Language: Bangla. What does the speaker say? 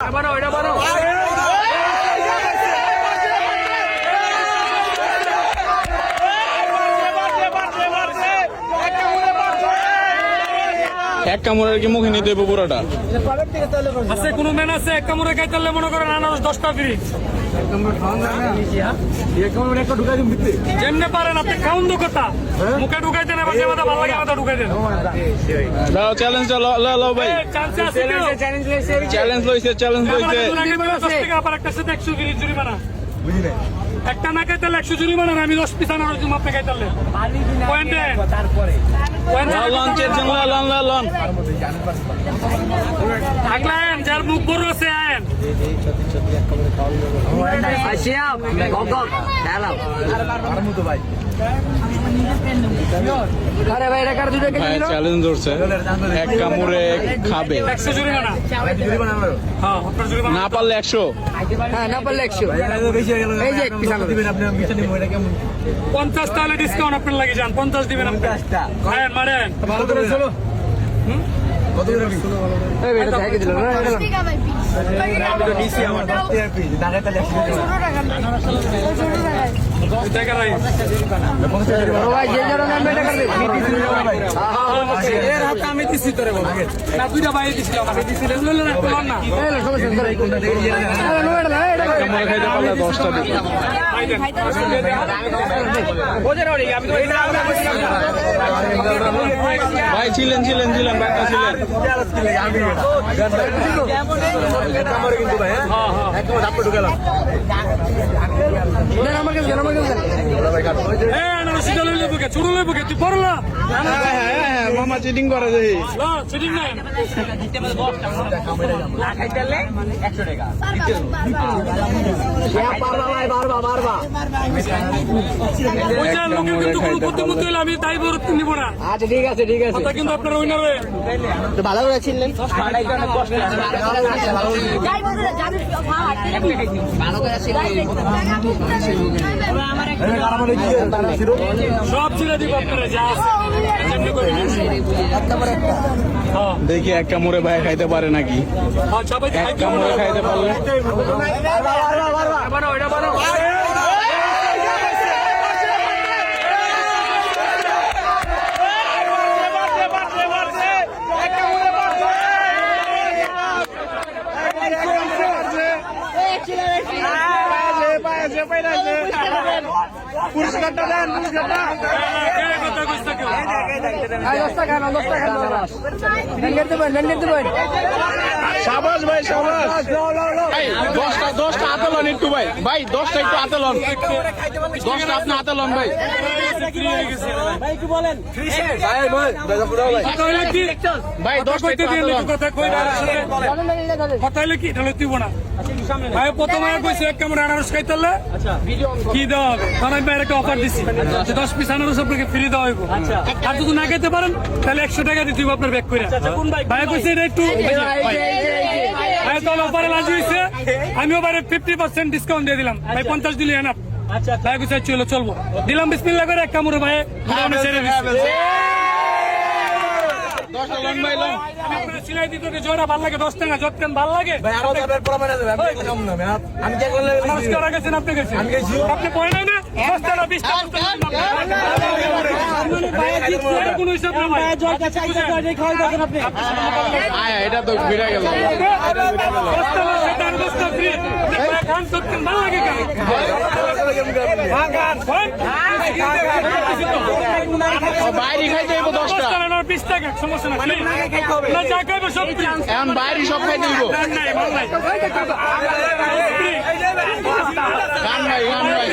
Hermano, hermano. এক কামড়ের কি মুখে নিতে হইব পুরোটা? আছে কোনো ম্যান আছে? এক কামড়ে খাইতে মনে করেন আনারস দশটা ফ্রি যেমনে পারেন আপনি খাউন তো কথা। মুখে ঢুকাই দেন ভালো লাগে মাথা ঢুকাই দেন। দাও চ্যালেঞ্জটা লাও ভাই। আছে কেউ? চ্যালেঞ্জ লইছে চ্যালেঞ্জ লইছে দশ টাকা, আবার একটা সাথে একশো ফ্রি জরিমানা একটা না খাইতে হলে একশো জরিমানা আমি দশ পিস আনার জন্য আপনি খাইতে হলে। পয়েন্টে। পয়েন্টে লন চেঞ্জ লন লন লন চ্যালেঞ্জ এক কামড়ে খাবে। জরিমানা হ্যাঁ আপনার জরিমানা না পারলে একশো। পঞ্চাশ তাহলে ডিসকাউন্ট আপনার লাগে যান পঞ্চাশ দিবেন আপনি। মারেন। আমি দিচ্ছি তোরে না দুইটা বাইরে দিচ্ছিলাম আমি দিচ্ছিলাম না দশটা ভাই ছিলেন ছিলেন ছিলেন ব্যাগটা ছিলেন। হ্যাঁ হ্যাঁ, হ্যাঁ, হ্যাঁ, মামা চিটিং করে চিটিং নাই। আমি তাই বড় নিব না। আচ্ছা ঠিক আছে ঠিক আছে। কিন্তু আপনার উইনারে তো ভালো করে ছিলেন। সব ছেড়ে দিব আপনারা যা হ্যাঁ। দেখি এক কামড়ে ভাই খাইতে পারে নাকি? হ্যাঁ সবাই এক খাইতে কামড়ে হবে। খাইতে পারলে কে কথা কইছে কেউ? সাবাস ভাই সাবাস। ভাই, দশটা দশটা হাতে লন একটু ভাই। ভাই দশটা একটু হাতে লন দশটা আপনি হাতে লন ভাই। ফ্রি হয়ে গেছে কথা হইলে কি? ভাই দশটা কইতে একটু দিয়ে হাতে লন কথা কইবা কথা হইলে কি? তাহলে তুইব না। ভাই প্রথমে কইছে এক কামড় আনারস খাইতালে কি দেওয়া হবে? আমি একটা অফার দিছি। যে দশ পিস আনারস আপনাকে ফ্রি দেওয়া হইব। আর যদি না খাইতে পারেন তাহলে একশো টাকা দিতে আপনার ব্যাগ করে ভাই কইছে এটা একটু ভাই তাহলে অফারে রাজি হয়েছে আমিও বাইরে ফিফটি পার্সেন্ট ডিসকাউন্ট দিয়ে দিলাম। ভাই পঞ্চাশ দিলে এনাফ ভাই কইছে চলো চলবো। দিলাম বিসমিল্লা করে এক কামড়ে ভাই ছেড়ে দিচ্ছি আমি আপনি নাই না? এটা তো ফিরে গেল। বাইরে খাইতে দশ দশটা। বিশ টাকা সমস্যা না। না যা খাইবে সব। এখন বাইরে সব খাইতে। গান ভাই গান ভাই।